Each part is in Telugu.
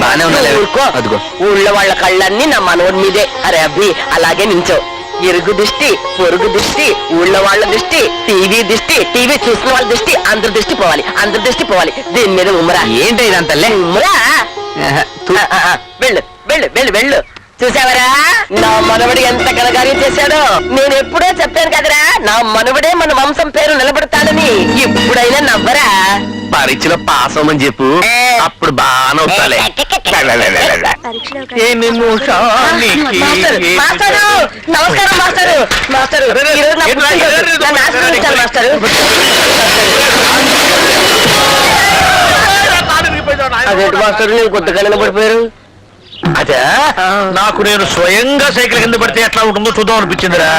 బానే ఉన్నాలే. ఊరుకో. అదిగో. ఊళ్ళో వాళ్ళ కళ్ళన్నీ నా మనోడి మీదే అరే అబ్బి అలాగే నించో ఇరుగు దిష్టి పొరుగు దిష్టి ఊళ్ళో వాళ్ళ దృష్టి టీవీ దిష్టి టీవీ చూసిన వాళ్ళ దృష్టి అందరి దృష్టి పోవాలి అందరి దృష్టి పోవాలి దీని మీద ఉమ్మరా ఏంటి ఇదంతా ఉమ్మరా తు. ఆ, ఆ, ఆ, వెళ్ళు వెళ్ళు వెళ్ళు వెళ్ళు చూసావరా నా మనవడు ఎంత కలగారి చేశాడో నేను ఎప్పుడో చెప్పాను కదరా నా మనవడే మన వంశం పేరు నిలబడతాడని ఇప్పుడైనా నవ్వరా పరీక్షలో పాస్ అవ్వమని చెప్పు అప్పుడు బాగా నవ్వుతాలే మాస్టర్, నమస్కారం నేను కొత్తగా నిలబడిపోయారు అదే? నాకు నేను స్వయంగా సైకిల్ కింద పడితే ఎట్లా ఉంటుందో చూద్దాం అనిపించిందిరా.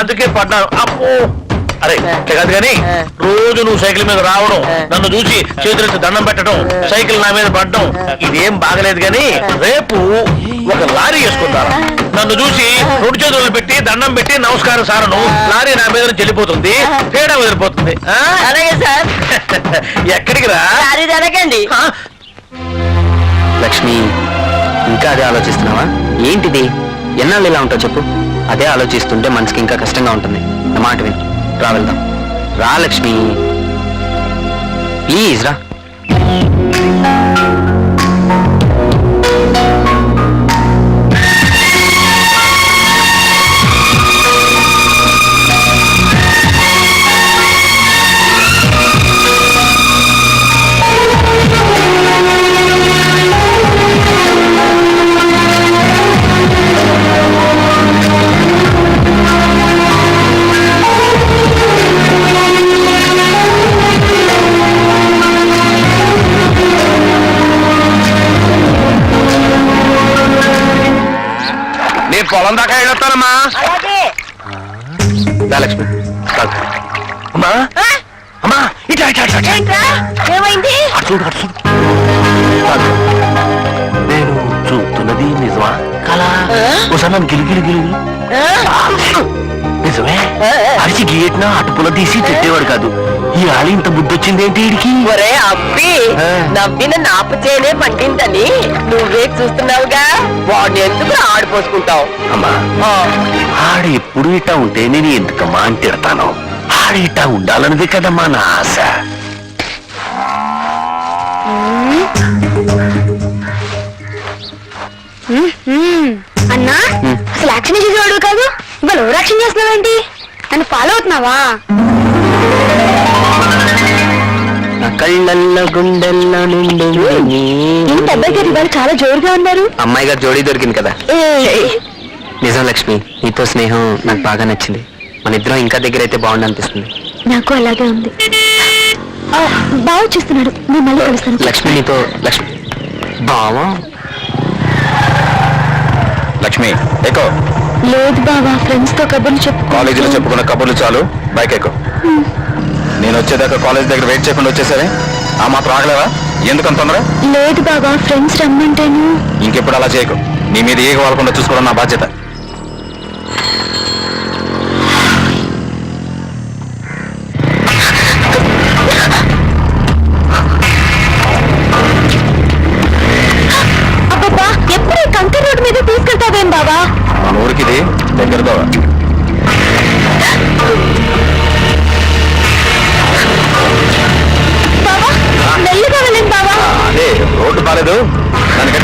అందుకే పడ్డాను. అమ్మో! అరే కాదు కానీ రోజు నువ్వు సైకిల్ మీద రావడం నన్ను చూసి చేతులెత్తి దండం పెట్టడం సైకిల్ నా మీద పడడం ఇదేం బాగలేదు కానీ రేపు ఒక లారీ వేసుకుంటాను నన్ను చూసి రెండు చేతులు పెట్టి దండం పెట్టి నమస్కారం సారను. లారీ నా మీద నుంచి వెళ్ళిపోతుంది. తేడా వదిలిపోతుంది? అలాగే సార్. ఎక్కడికి రా? లక్ష్మి ఇంకా అదే ఆలోచిస్తున్నావా? ఏంటిది? ఎన్నాళ్ళు ఇలా ఉంటావు చెప్పు. అదే ఆలోచిస్తుంటే మనసుకి ఇంకా కష్టంగా ఉంటుంది. నా మాట విని. రా వెళ్దాం. రా లక్ష్మి. ప్లీజ్ రా. వెళ్ళొస్తానమ్మా అలాగే. రా లక్ష్మి అమ్మా. అమ్మా ఇట్లా ఇట్లా ఇట్లా, ఏంట్రా? ఏమైంది? అటు చూడు అటు చూడు. కాదు. నేను చూస్తున్నది నిజమా? కళ ఒకసారి నన్ను గిలి గిలి గిలి గిలి. ఆ? నిజమే? అరిచి గీట్న అటుపుల తీసి పెట్టేవాడు కాదు. ఈ ఆలి ఇంత బుద్ధి వచ్చింది ఏంటి వీడికి ఒరే అబ్బి ఆ. నవ్విన నాపు చేయనే పండిందని నువ్వే చూస్తున్నావుగా? వాడిని ఎందుకు ఆడిపోసుకుంటావు? అమ్మా ఆ. ఆడు ఎప్పుడు ఇట్టా ఉంటే నేను ఎందుకమ్మా అని తిడతాను? ఆడు ఇట్టా ఉండాలన్నది కదమ్మా నా ఆశ. అన్నా అసలు యాక్షన్ చేసేవాడు కాదు? ఇవాళ ఓవర్ యాక్షన్ చేస్తున్నావేంటి? నన్ను ఫాలో అవుతున్నావా? కళ్ళల్లో గుండెల్లో నిండు ఏంటి అబ్బాయి గారు ఇవాళ చాలా జోరుగా ఉన్నారు. అమ్మాయి గారు జోడీ దొరికింది కదా. నిజం లక్ష్మి నీతో స్నేహం నాకు బాగా నచ్చింది. మన ఇద్దరం ఇంకా దగ్గర అయితే బాగుండు అనిపిస్తుంది నాకు అలాగే ఉంది. బాగా చూస్తున్నాడు. నేను మళ్ళీ కలుస్తాను. లక్ష్మి నీతో లక్ష్మి. బావా? లక్ష్మి లేదు బావా ఫ్రెండ్స్తో కబుర్లు చెప్పు కాలేజీలో చెప్పుకున్న కబుర్లు చాలు. బైక్ ఎక్కువ నేను వచ్చేదాకా కాలేజ్ దగ్గర వెయిట్ చేయకుండా వచ్చేసరే ఆ మాత్రం ఆగలేవా? ఎందుకంత తొందర లేదు బావా ఫ్రెండ్స్ రమ్మంటేను. ఇంకెప్పుడు అలా చేయకు. నీ మీద ఏగ వాళ్ళకుండా చూసుకోవడం నా బాధ్యత.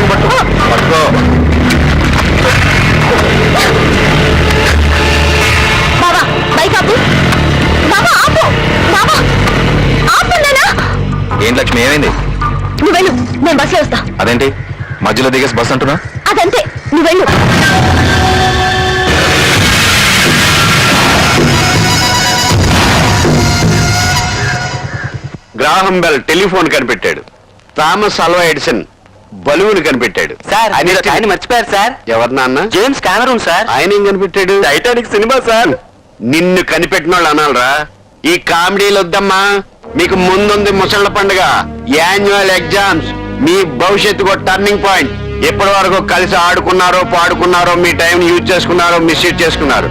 గట్టిగా పట్టుకో. బైక్ ఆపు. ఆపు. ఏం లక్ష్మి ఏమైంది? నువ్వు వెళ్ళు నేను బస్సులో వస్తా. అదేంటి? మధ్యలో దిగేసి బస్ అంటున్నా? అదంతే నువ్వు వెళ్ళు. గ్రాహం బెల్ టెలిఫోన్ కనిపెట్టాడు. Thomas Alva Edison. బలువుని కనిపెట్టాడు. సార్ ఆయన మర్చిపోయారు సార్. ఎవరు నాన్న? James Cameron sir. ఆయన ఏం కనిపెట్టాడు? Titanic cinema sir. నిన్ను కనిపెట్టిన వాళ్ళు అనాలరా. ఈ కామెడీలు వద్దమ్మా. మీకు ముందుంది ముసళ్ళ పండుగ. యాన్యువల్ ఎగ్జామ్స్ మీ భవిష్యత్తు ఒక టర్నింగ్ పాయింట్ ఎప్పటి వరకు కలిసి ఆడుకున్నారో పాడుకున్నారో మీ టైం యూజ్ చేసుకున్నారో మిస్యూజ్ చేసుకున్నారు.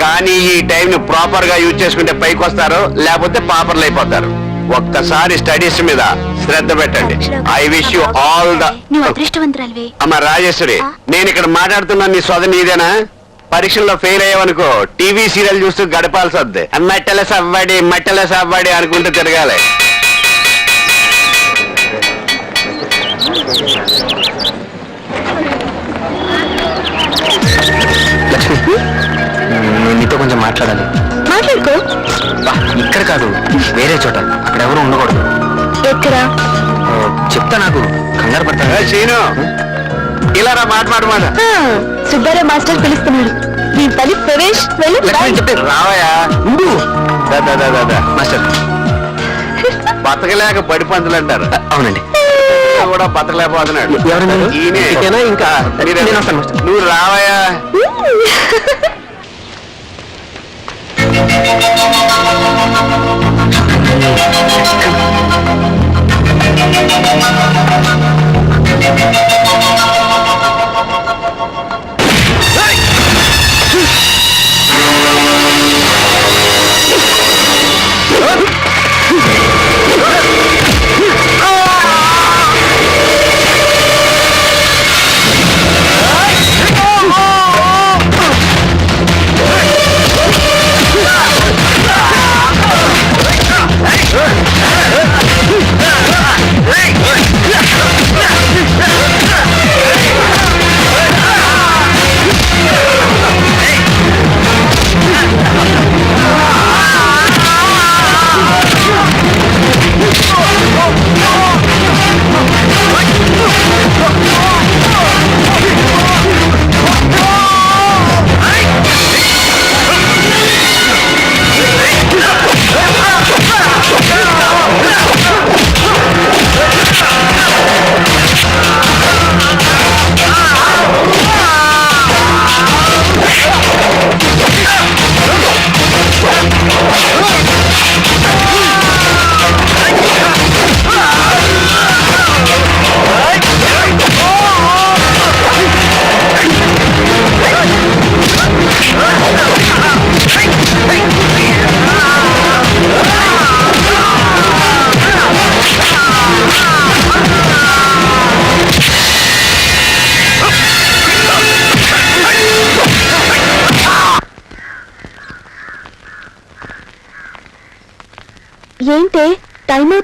కానీ ఈ టైం ని ప్రాపర్గా యూజ్ చేసుకుంటే పైకి వస్తారు లేకపోతే పాపర్లు అయిపోతారు. ఒక్కసారి స్టడీస్ మీద శ్రద్ధ పెట్టండి. I wish you all the నువ్వు అదృష్టవంతురాలివే. అమ్మ రాజేశ్వరి నేను ఇక్కడ మాట్లాడుతున్నా నీ సోద నీదేనా? పరీక్షల్లో ఫెయిల్ అయ్యావనుకో టీవీ సీరియల్ చూస్తూ గడపాల్సి వద్ది మట్టెల సవ్వడి మట్టెల సవ్వడి అనుకుంటూ తిరగాలి. లక్ష్మి నేను నీతో కొంచెం మాట్లాడాలి. మాట్లాడుకో. ఇక్కడ కాదు వేరే చోట. అక్కడ ఎవరు ఉండకూడదు. ఆ, చెప్తా నాకు. కంగారు పడతా శీను ఇలా రా మాట మాట మాట. సుబ్బారావు మాస్టర్ పిలుస్తున్నాడు. నీ పని ప్రవేశ్ వెళ్ళు చెప్తే. మాస్టర్. బతకలేక బడి పంతులు అంటారు అవునండి కూడా బతకలేకపోతున్నాడు? ఈయనే. ఇంకా? మీరే. నేను వస్తాను, మాస్టర్.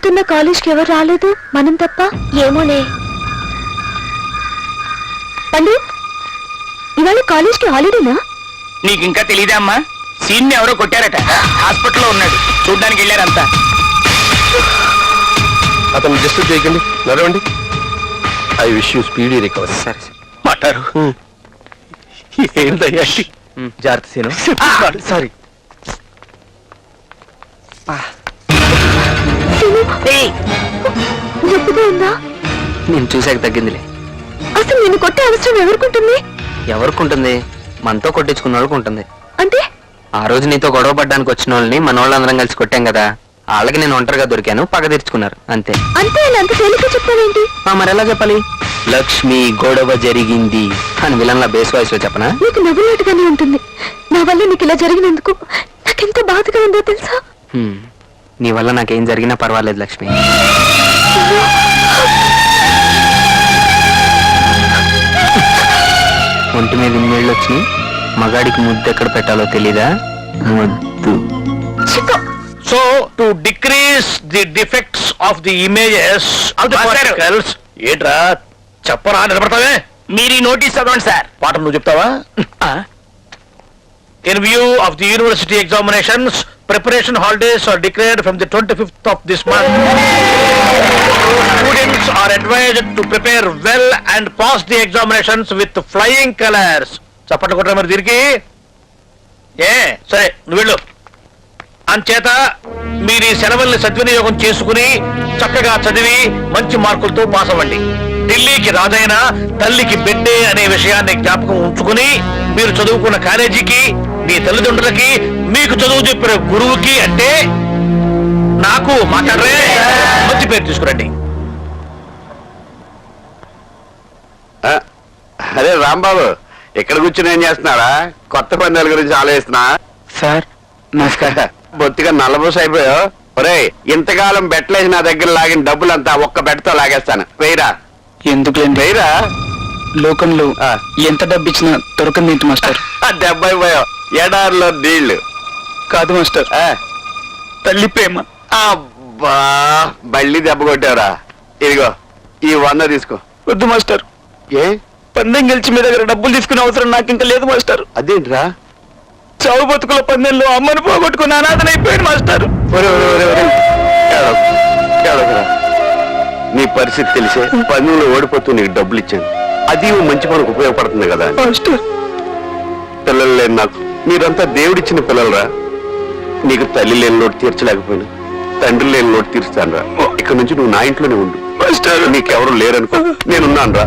టైం అవుతున్న కాలేజ్కి ఎవరు రాలేదు? మనం తప్ప? ఏమోనే పండు ఇవాళ కాలేజ్కి హాలిడేనా? నీకు ఇంకా తెలీదా అమ్మా? సీన్ ఎవరో కొట్టారట. హాస్పిటల్లో ఉన్నాడు. చూడ్డానికి వెళ్ళారంతా. అతను డిస్టర్బ్ చేయకండి. నడవండి. I wish you speedy recovery. సరే. మాట్లాడు. ఏంటయ్యా జాగ్రత్త సీను. సారీ. ఉందా నేను చూసాక తగ్గిందిలే. అసలు నేను కొట్టే అవసరం ఎవరికుంటుంది? ఎవరికి ఉంటుంది మనతో కొట్టించుకున్న వాళ్ళకి ఉంటుంది. అంటే? ఆ రోజు నీతో గొడవ పడ్డానికి వచ్చిన వాళ్ళని మన వాళ్ళందరం కలిసి కొట్టాం కదా. వాళ్ళకి నేను ఒంటరిగా దొరికాను పగ తీర్చుకున్నారు. అంతే. అంతే అంత తేలిక చెప్తావేంటి ఆ, మరి ఎలా చెప్పాలి? లక్ష్మి గొడవ జరిగింది అని విలన్ల బేస్ వాయిస్లో చెప్పనా? నీకు నవ్వులాటుగానే ఉంటుంది. నా వల్ల నీకు ఇలా జరిగినందుకు నాకెంత బాధగా ఉందో తెలుసా. నీ వల్ల నాకేం జరిగినా పర్వాలేదు లక్ష్మి. ఒంటి మీద ఇన్నేళ్ళు వచ్చి మగాడికి ముద్దు ఎక్కడ పెట్టాలో తెలీదా? ముద్దు. So to decrease the defects of the images of the మాస్టారు. పార్టికల్స్ ఏంట్రా? చెప్పరా నిలబడతావే? మీరు ఈ నోటీస్ చదవండి సార్. పాఠం నువ్వు చెప్తావా? In view of the university examinations preparation holidays are declared from the twenty fifth of this month students are advised to prepare well and pass the examinations with flying colours చప్పట్లు కొట్టరా మరి దీనికి? ఏ? సరే నువ్వు వెళ్ళు. అంచేత మీరు ఈ సెలవుల్ని సద్వినియోగం చేసుకుని చక్కగా చదివి మంచి మార్కులతో పాస్ అవ్వండి. ఢిల్లీకి రాజైన తల్లికి బిడ్డే అనే విషయాన్ని జ్ఞాపకం ఉంచుకుని మీరు చదువుకున్న కాలేజీకి మీ తల్లిదండ్రులకి మీకు చదువు చెప్పిన గురువుకి అంటే నాకు మాట్లాడరే మంచి పేరు తీసుకురండి. అరే రాంబాబు ఇక్కడ కూర్చుని ఏం చేస్తున్నారా? కొత్త పందాల గురించి ఆలోచిస్తున్నా? సార్ నమస్కారం. బొత్తిగా నల్లబోస అయిపోయావు? ఒరే ఇంతకాలం బెట్లేసి నా దగ్గర లాగిన డబ్బులంతా ఒక్క బెట్తో లాగేస్తాను. వెయ్యరా. ఎందుకులేండి? వెయ్యరా. లోకంలో ఆ. ఎంత డబ్బు ఇచ్చినా దొరకంది ఏంటి మాస్టర్? ఆ డెబ్బై పోయా ఎడారిలో నీళ్ళు. కాదు మాస్టర్. తల్లి ప్రేమ. అబ్బా బళ్ళి దెబ్బ కొట్టావురా. ఇదిగో ఈ వంద తీసుకో. వద్దు మాస్టర్. ఏ? పందెం గెలిచి మీ దగ్గర డబ్బులు తీసుకునే అవసరం నాకు ఇంకా లేదు మాస్టర్. అదేంట్రా? చావు బతుకుల పందెంలో అమ్మని పోగొట్టుకున్న అనాథన అయిపోయాడు మాస్టర్. నీ పరిస్థితి తెలిసే పన్నులు ఓడిపోతూ నీకు డబ్బులు ఇచ్చాను. అది మంచి పనికి ఉపయోగపడుతుంది కదా పిల్లలు లేని నాకు. మీరంతా దేవుడిచ్చిన పిల్లలరా? నీకు తల్లి లేని లోటు తీర్చలేకపోయినా తండ్రి లేని లోటు తీరుస్తాను రా ఇక్కడ నుంచి నువ్వు నా ఇంట్లోనే ఉండు. నీకెవరు లేరనుకో నేనున్నాను రా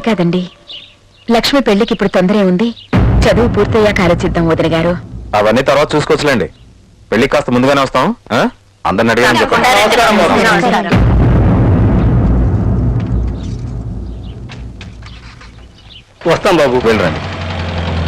అది కాదండి. లక్ష్మి పెళ్ళికి ఇప్పుడు తొందరే ఉంది. చదువు పూర్తయ్యాక ఆలోచిద్దాం వదిన గారు. అవన్నీ తర్వాత చూసుకోవచ్చులేండి. పెళ్ళి కాస్త ముందుగానే వస్తాం ఆ? అందరిని అడిగాను చెప్పండి. వస్తాం బాబు వెళ్ళరండి